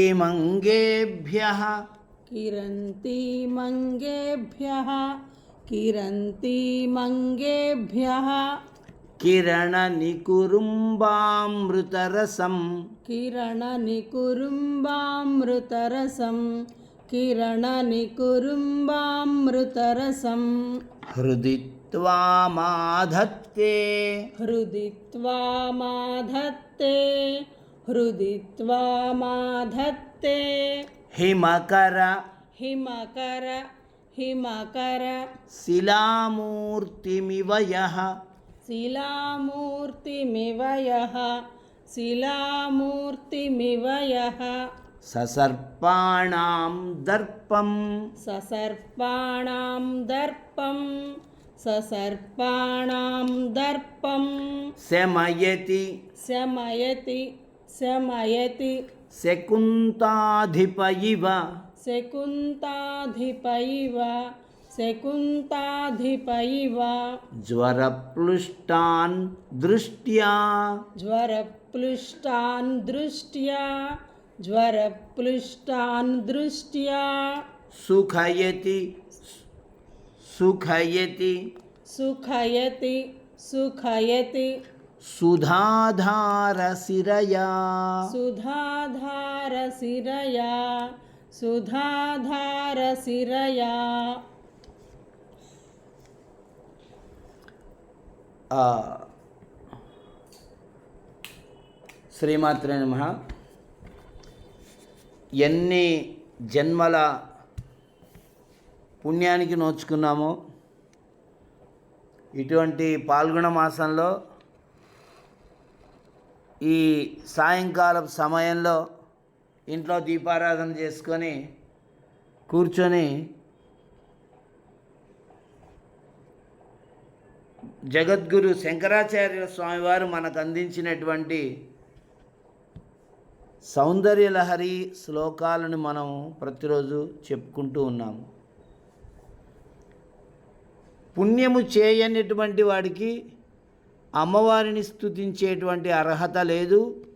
ीमङ्गेभ्यः किरन्तीमङ्गेभ्यः किरन्तीमङ्गेभ्यः। किरणनिकुरुम्बामृतरसं किरणनिकुरुम्बामृतरसं किरणनिकुरुम्बामृतरसं हृदि त्वामाधत्ते हृदि त्वामाधत्ते हृदि त्वामाधत्ते हिमकर हिमकर हिमकर शिलामूर्तिमिव यः शिलामूर्तिमिव यः शिलामूर्तिमिव यः ससर्पाणां दर्पं ससर्पाणां दर्पं ससर्पाणां दर्पं शमयति शमयति शमयति शकुन्ताधिप इव शकुन्ताधिप इव शकुन्ताधिप इव ज्वरप्लुष्टान् दृष्ट्या। ज्वरप्लुष्टान् दृष्ट्या। ज्वरप्लुष्टान् दृष्ट्या। सुखयति। सुखयति। सुखयति। सुखयति। सुधाधारशिरया सुधाधारशिरया सुधाधारशिरया ఆ, శ్రీమాత్రే నమ ఎన్ని జన్మల పుణ్యానికి నోచుకున్నామో ఇటువంటి పాల్గొన మాసంలో ఈ సాయంకాలం సమయంలో ఇంట్లో దీపారాధన చేసుకొని కూర్చొని జగద్గురు శంకరాచార్య స్వామివారు మనకు అందించినటువంటి సౌందర్యలహరి శ్లోకాలను మనం ప్రతిరోజు చెప్పుకుంటూ ఉన్నాము పుణ్యము చేయనటువంటి వాడికి అమ్మవారిని స్తుతించేటువంటి అర్హత లేదు.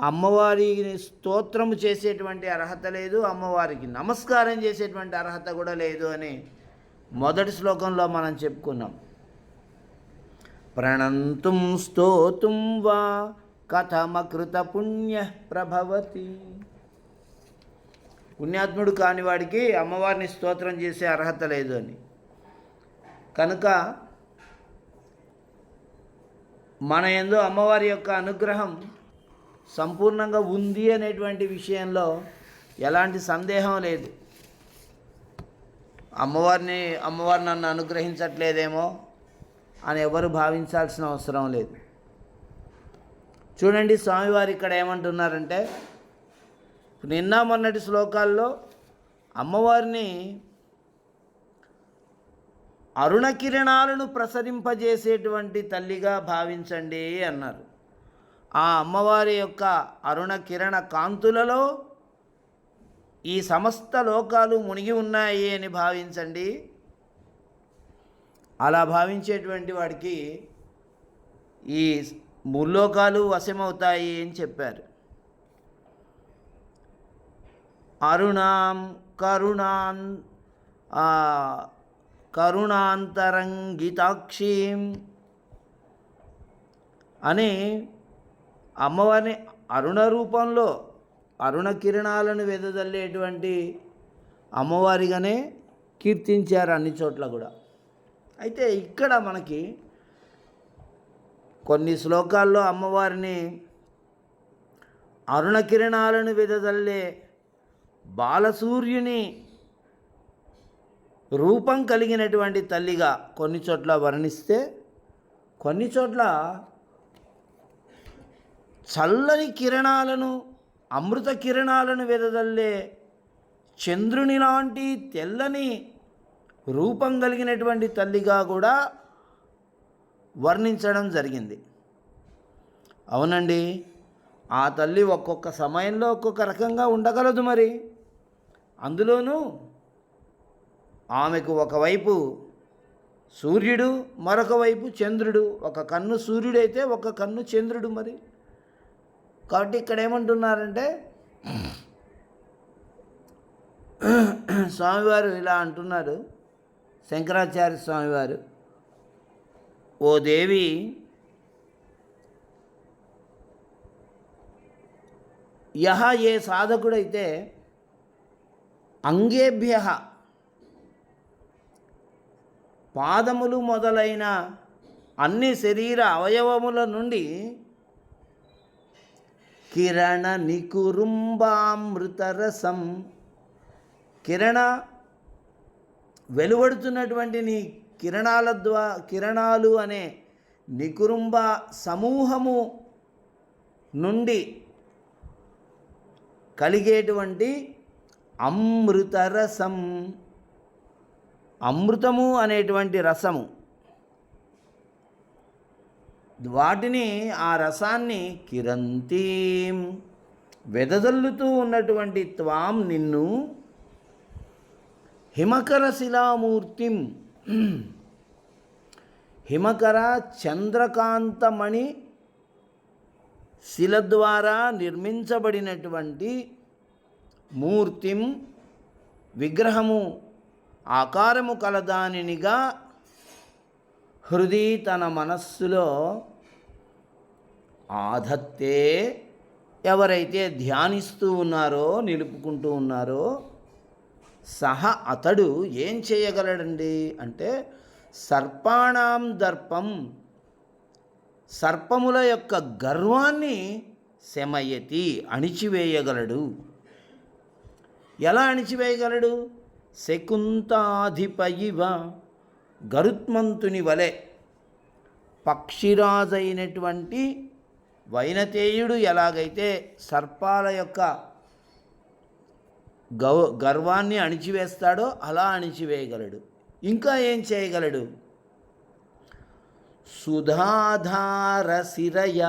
అమ్మవారిని స్తోత్రము చేసేటువంటి అర్హత లేదు. అమ్మవారికి నమస్కారం చేసేటువంటి అర్హత కూడా లేదు అని మొదటి శ్లోకంలో మనం చెప్పుకున్నాం. ప్రణంతుం స్తోతుం వా కథమకృత పుణ్య ప్రభవతి. పుణ్యాత్ముడు కాని వాడికి అమ్మవారిని స్తోత్రం చేసే అర్హత లేదు అని. కనుక మన ఎందు అమ్మవారి యొక్క అనుగ్రహం సంపూర్ణంగా ఉంది అనేటువంటి విషయంలో ఎలాంటి సందేహం లేదు. అమ్మవారిని అమ్మవారు నన్ను అనుగ్రహించట్లేదేమో అని ఎవరు భావించాల్సిన అవసరం లేదు. చూడండి స్వామివారు ఇక్కడ ఏమంటున్నారంటే నిన్న మొన్నటి శ్లోకాల్లో అమ్మవారిని అరుణ కిరణాలను ప్రసరింపజేసేటువంటి తల్లిగా భావించండి అన్నారు. ఆ అమ్మవారి యొక్క అరుణ కిరణ కాంతులలో ఈ సమస్త లోకాలు మునిగి ఉన్నాయి అని భావించండి. అలా భావించేటువంటి వాడికి ఈ ముల్లోకాలు వశమవుతాయి అని చెప్పారు. అరుణాం కరుణాన్ కరుణాంతరంగితాక్షీం. అని అమ్మవారిని అరుణ రూపంలో అరుణ కిరణాలను వెదజల్లేటువంటి అమ్మవారిగానే కీర్తించారు అన్ని చోట్ల కూడా. అయితే ఇక్కడ మనకి కొన్ని శ్లోకాల్లో అమ్మవారిని అరుణ కిరణాలను వెదజల్లే బాలసూర్యుని రూపం కలిగినటువంటి తల్లిగా కొన్ని చోట్ల వర్ణిస్తే కొన్ని చోట్ల చల్లని కిరణాలను అమృత కిరణాలను వెదజల్లే చంద్రుని లాంటి తెల్లని రూపం కలిగినటువంటి తల్లిగా కూడా వర్ణించడం జరిగింది. అవునండి ఆ తల్లి ఒక్కొక్క సమయంలో ఒక్కొక్క రకంగా ఉండగలదు మరి. అందులోనూ ఆమెకు ఒకవైపు సూర్యుడు మరొక వైపు చంద్రుడు. ఒక కన్ను సూర్యుడైతే ఒక కన్ను చంద్రుడు మరి. కాబట్టి ఇక్కడ ఏమంటున్నారంటే స్వామివారు ఇలా అంటున్నారు. శంకరాచార్య స్వామివారు ఓ దేవి యహ ఏ సాధకుడైతే అంగేభ్య పాదములు మొదలైన అన్ని శరీర అవయవముల నుండి కిరణ నికురుంబామృతరసం కిరణ వెలువడుతున్నటువంటి నీ కిరణాల ద్వా కిరణాలు అనే నికురుంబ సమూహము నుండి కలిగేటువంటి అమృతరసం. అమృతము అనేటువంటి రసము. వాటిని ఆ రసాన్ని కిరంతీం వెదజల్లుతూ ఉన్నటువంటి త్వాం నిన్ను హిమకర శిలామూర్తిం హిమకర చంద్రకాంతమణి శిల ద్వారా నిర్మించబడినటువంటి మూర్తిం విగ్రహము ఆకారము కలదానినిగా హృది తన మనస్సులో ఆధత్తే ఎవరైతే ధ్యానిస్తూ ఉన్నారో నిలుపుకుంటూ ఉన్నారో సహ అతడు ఏం చేయగలడండి? అంటే సర్పాణం దర్పం సర్పముల యొక్క గర్వాన్ని శమయతి అణిచివేయగలడు. ఎలా అణిచివేయగలడు? శకుంతాధిపయివ గరుత్మంతుని వలె పక్షిరాజైనటువంటి వైనతేయుడు ఎలాగైతే సర్పాల యొక్క గౌ గర్వాన్ని అణిచివేస్తాడో అలా అణిచివేయగలడు. ఇంకా ఏం చేయగలడు? సుధాధార శిరయ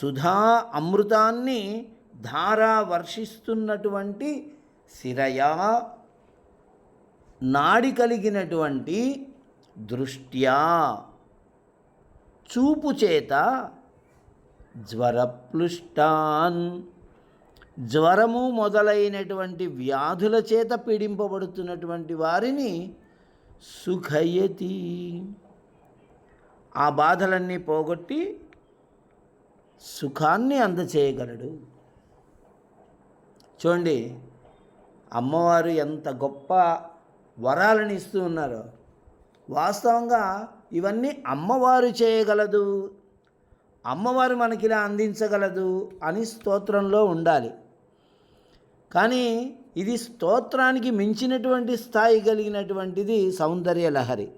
సుధా అమృతాన్ని ధారా వర్షిస్తున్నటువంటి శిరయా నాడి కలిగినటువంటి దృష్ట్యా. చూపు చేత జ్వరప్లుష్టాన్. జ్వరము మొదలైనటువంటి వ్యాధుల చేత పీడింపబడుతున్నటువంటి వారిని సుఖయతి. ఆ బాధలన్నీ పోగొట్టి సుఖాన్ని అందచేయగలడు. చూడండి అమ్మవారు ఎంత గొప్ప వరాలను ఇస్తూ ఉన్నారో. వాస్తవంగా ఇవన్నీ అమ్మవారు చేయగలదు. అమ్మవారు మనకి ఇలా అందించగలదు అని స్తోత్రంలో ఉండాలి. కానీ ఇది స్తోత్రానికి మించినటువంటి స్థాయి కలిగినటువంటిది సౌందర్య లహరి.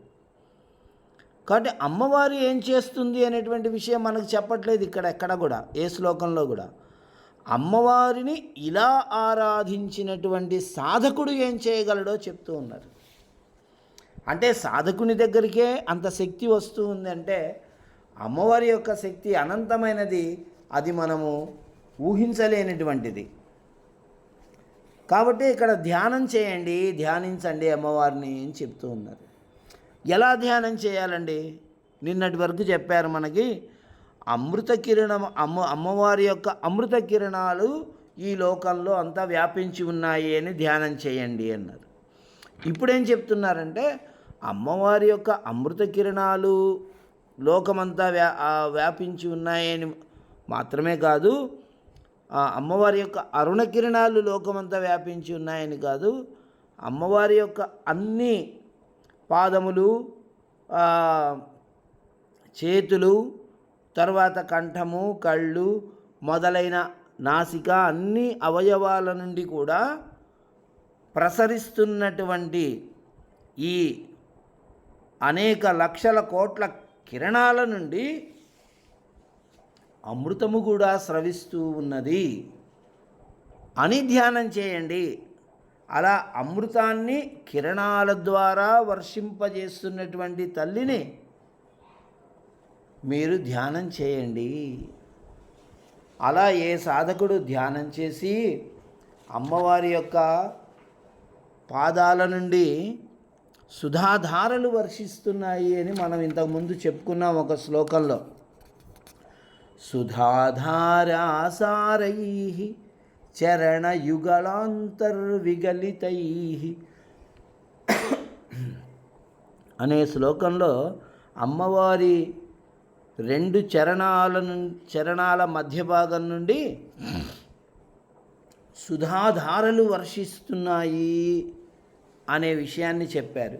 కాబట్టి అమ్మవారు ఏం చేస్తుంది అనేటువంటి విషయం మనకు చెప్పట్లేదు ఇక్కడ ఎక్కడ కూడా ఏ శ్లోకంలో కూడా. అమ్మవారిని ఇలా ఆరాధించినటువంటి సాధకుడు ఏం చేయగలడో చెప్తూ ఉన్నారు. అంటే సాధకుని దగ్గరికే అంత శక్తి వస్తూ ఉందంటే అమ్మవారి యొక్క శక్తి అనంతమైనది అది మనము ఊహించలేనటువంటిది. కాబట్టి ఇక్కడ ధ్యానం చేయండి ధ్యానించండి అమ్మవారిని అని చెప్తూ ఉన్నారు. ఎలా ధ్యానం చేయాలండి? నిన్నటి వరకు చెప్పారు మనకి అమృత కిరణం అమ్మ అమ్మవారి యొక్క అమృత కిరణాలు ఈ లోకంలో అంతా వ్యాపించి ఉన్నాయి అని ధ్యానం చేయండి అన్నారు. ఇప్పుడేం చెప్తున్నారంటే అమ్మవారి యొక్క అమృత కిరణాలు లోకమంతా వ్యా వ్యాపించి ఉన్నాయని మాత్రమే కాదు అమ్మవారి యొక్క అరుణ కిరణాలు లోకమంతా వ్యాపించి ఉన్నాయని కాదు అమ్మవారి యొక్క అన్ని పాదములు చేతులు తర్వాత కంఠము కళ్ళు మొదలైన నాసిక అన్ని అవయవాల నుండి కూడా ప్రసరిస్తున్నటువంటి ఈ అనేక లక్షల కోట్ల కిరణాల నుండి అమృతము కూడా స్రవిస్తూ ఉన్నది. అని ధ్యానం చేయండి. అలా అమృతాన్ని కిరణాల ద్వారా వర్షింపజేస్తున్నటువంటి తల్లిని మీరు ధ్యానం చేయండి. అలా ఏ సాధకుడు ధ్యానం చేసి అమ్మవారి యొక్క పాదాల నుండి సుధాధారలు వర్షిస్తున్నాయి అని మనం ఇంతకుముందు చెప్పుకున్నాం ఒక శ్లోకంలో. సుధాధారాసారై చరణయుగళాంతర్విగలితై అనే శ్లోకంలో అమ్మవారి రెండు చరణాల ను- చరణాల మధ్య భాగం నుండి సుధాధారలు వర్షిస్తున్నాయి అనే విషయాన్ని చెప్పారు.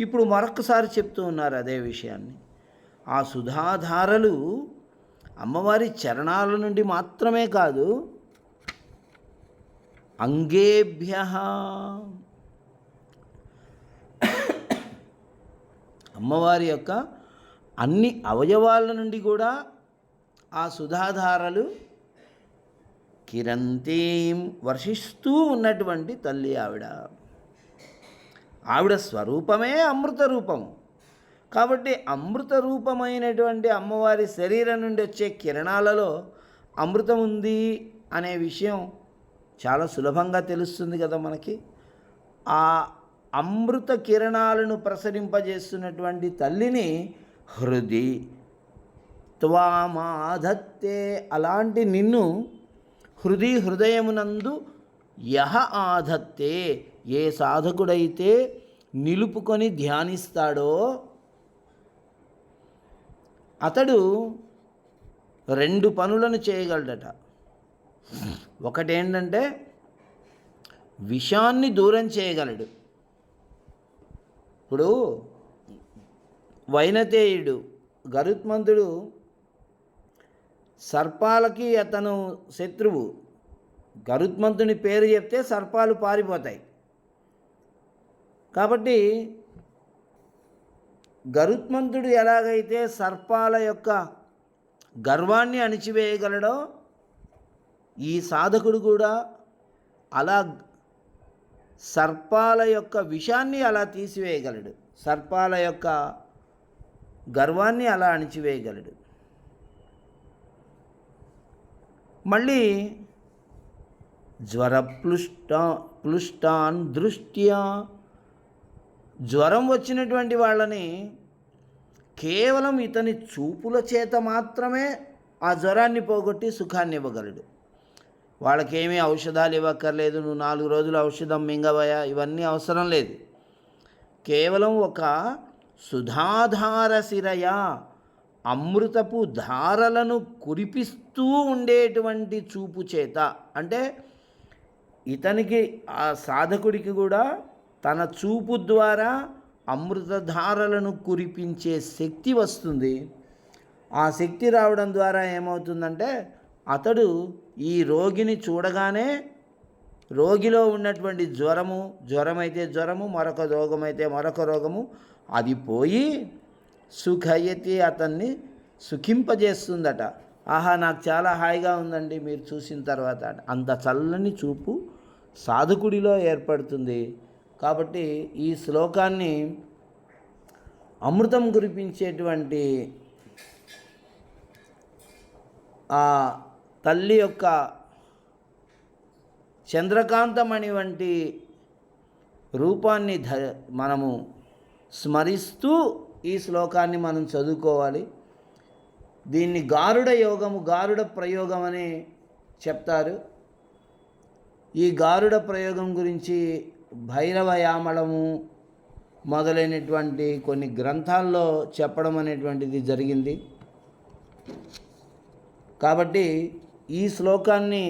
ఇప్పుడు మరొకసారి చెప్తూ ఉన్నారు అదే విషయాన్ని. ఆ సుధాధారలు అమ్మవారి చరణాల నుండి మాత్రమే కాదు అంగేభ్య అమ్మవారి యొక్క అన్ని అవయవాల నుండి కూడా ఆ సుధాధారలు కిరంతీం వర్షిస్తూ ఉన్నటువంటి తల్లి ఆవిడ. ఆవిడ స్వరూపమే అమృత రూపం. కాబట్టి అమృత రూపమైనటువంటి అమ్మవారి శరీరం నుండి వచ్చే కిరణాలలో అమృతం ఉంది అనే విషయం చాలా సులభంగా తెలుస్తుంది కదా మనకి. ఆ అమృత కిరణాలను ప్రసరింపజేస్తున్నటువంటి తల్లిని హృది త్వామాధత్తే. అలాంటి నిన్ను హృది హృదయమునందు యహ ఆధత్తే. ఏ సాధకుడైతే నిలుపుకొని ధ్యానిస్తాడో అతడు రెండు పనులను చేయగలడట. ఒకటేంటంటే విషాన్ని దూరం చేయగలడు. ఇప్పుడు వైనతేయుడు గరుత్మంతుడు సర్పాలకి అతను శత్రువు. గరుత్మంతుని పేరు చెప్తే సర్పాలు పారిపోతాయి. కాబట్టి గరుత్మంతుడు ఎలాగైతే సర్పాల యొక్క గర్వాన్ని అణిచివేయగలడో ఈ సాధకుడు కూడా అలా సర్పాల యొక్క విషాన్ని అలా తీసివేయగలడు. సర్పాల యొక్క గర్వాన్ని అలా అణిచివేయగలడు. మళ్ళీ జ్వరప్లుష్ట ప్లుష్టాన్ దృష్ట్యా. జ్వరం వచ్చినటువంటి వాళ్ళని కేవలం ఇతని చూపుల చేత మాత్రమే ఆ జ్వరాన్ని పోగొట్టి సుఖాన్ని ఇవ్వగలడు. వాళ్ళకేమీ ఔషధాలు ఇవ్వక్కర్లేదు నువ్వు నాలుగు రోజులు ఔషధం మింగవయా ఇవన్నీ అవసరం లేదు. కేవలం ఒక సుధాధార శిరయ అమృతపు ధారలను కురిపిస్తూ ఉండేటువంటి చూపు చేత. అంటే ఇతనికి ఆ సాధకుడికి కూడా తన చూపు ద్వారా అమృతధారలను కురిపించే శక్తి వస్తుంది. ఆ శక్తి రావడం ద్వారా ఏమవుతుందంటే అతడు ఈ రోగిని చూడగానే రోగిలో ఉన్నటువంటి జ్వరము జ్వరమైతే జ్వరము మరొక రోగమైతే మరొక రోగము అది పోయి సుఖయతి అతన్ని సుఖింపజేస్తుందట. ఆహా నాకు చాలా హాయిగా ఉందండి మీరు చూసిన తర్వాత అంత చల్లని చూపు సాధకుడిలో ఏర్పడుతుంది. కాబట్టి ఈ శ్లోకాన్ని అమృతం కురిపించేటువంటి ఆ తల్లి యొక్క చంద్రకాంతమణి వంటి రూపాన్ని ధ మనము స్మరిస్తూ ఈ శ్లోకాన్ని మనం చదువుకోవాలి. దీన్ని గారుడ యోగము గారుడ ప్రయోగం అని చెప్తారు. ఈ గారుడ ప్రయోగం గురించి భైరవయామళము మొదలైనటువంటి కొన్ని గ్రంథాల్లో చెప్పడం అనేటువంటిది జరిగింది. కాబట్టి ఈ శ్లోకాన్ని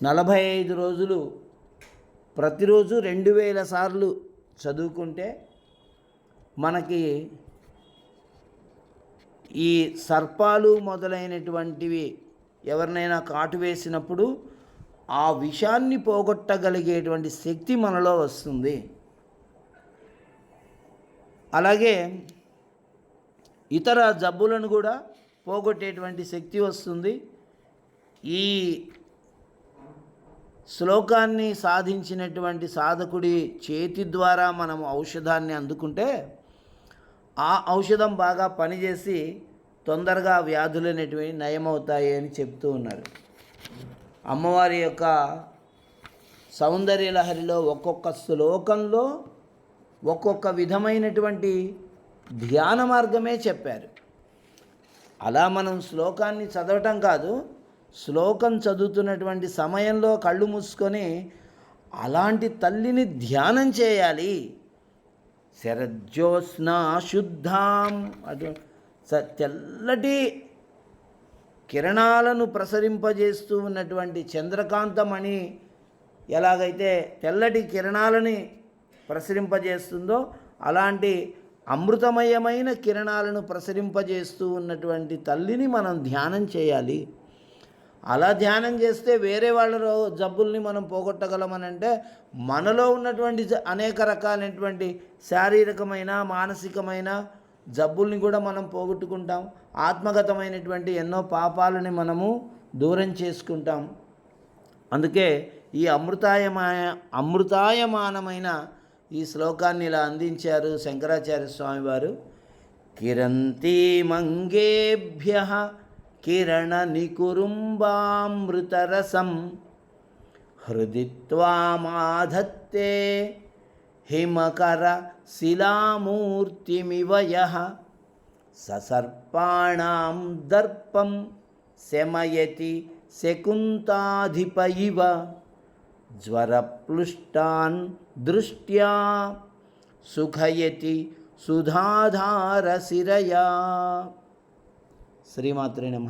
నలభై ఐదు రోజులు ప్రతిరోజు రెండు వేల సార్లు చదువుకుంటే మనకి ఈ సర్పాలు మొదలైనటువంటివి ఎవరినైనా కాటు వేసినప్పుడు ఆ విషాన్ని పోగొట్టగలిగేటువంటి శక్తి మనలో వస్తుంది. అలాగే ఇతర జబ్బులను కూడా పోగొట్టేటువంటి శక్తి వస్తుంది. ఈ శ్లోకాన్ని సాధించినటువంటి సాధకుడి చేతి ద్వారా మనం ఔషధాన్ని అందుకుంటే ఆ ఔషధం బాగా పనిచేసి తొందరగా వ్యాధులు అనేటివి నయమవుతాయి అని చెప్తూ ఉన్నారు. అమ్మవారి యొక్క సౌందర్య లహరిలో ఒక్కొక్క శ్లోకంలో ఒక్కొక్క విధమైనటువంటి ధ్యాన మార్గమే చెప్పారు. అలా మనం శ్లోకాన్ని చదవటం కాదు శ్లోకం చదువుతున్నటువంటి సమయంలో కళ్ళు మూసుకొని అలాంటి తల్లిని ధ్యానం చేయాలి. శరజ్యోత్స్న శుద్ధాం అటు స- తెల్లటి కిరణాలను ప్రసరింపజేస్తూ ఉన్నటువంటి చంద్రకాంతమణి ఎలాగైతే తెల్లటి కిరణాలని ప్రసరింపజేస్తుందో అలాంటి అమృతమయమైన కిరణాలను ప్రసరింపజేస్తూ ఉన్నటువంటి తల్లిని మనం ధ్యానం చేయాలి. అలా ధ్యానం చేస్తే వేరే వాళ్ళ జబ్బుల్ని మనం పోగొట్టగలమనంటే మనలో ఉన్నటువంటి జ- అనేక రకాలైనటువంటి శారీరకమైన మానసికమైన జబ్బుల్ని కూడా మనం పోగొట్టుకుంటాం. ఆత్మగతమైనటువంటి ఎన్నో పాపాలని మనము దూరం చేసుకుంటాం. అందుకే ఈ అమృతాయమాయ అమృతాయమానమైన ఈ శ్లోకాన్ని ఇలా అందించారు శంకరాచార్య స్వామివారు. కిరంతి మంగేభ్య కిరణ నికురుంబామృతరసం హృది త్వామాధత్తే హిమకర శిలామూర్తిమివయ ససర్పాణం దర్పం శమయతి శకుంతాధిప ఇవ జ్వరప్లుష్టాన్ దృష్ట్యా సుఖయతి సుధాధారశిరయా శ్రీమాత్రే నమ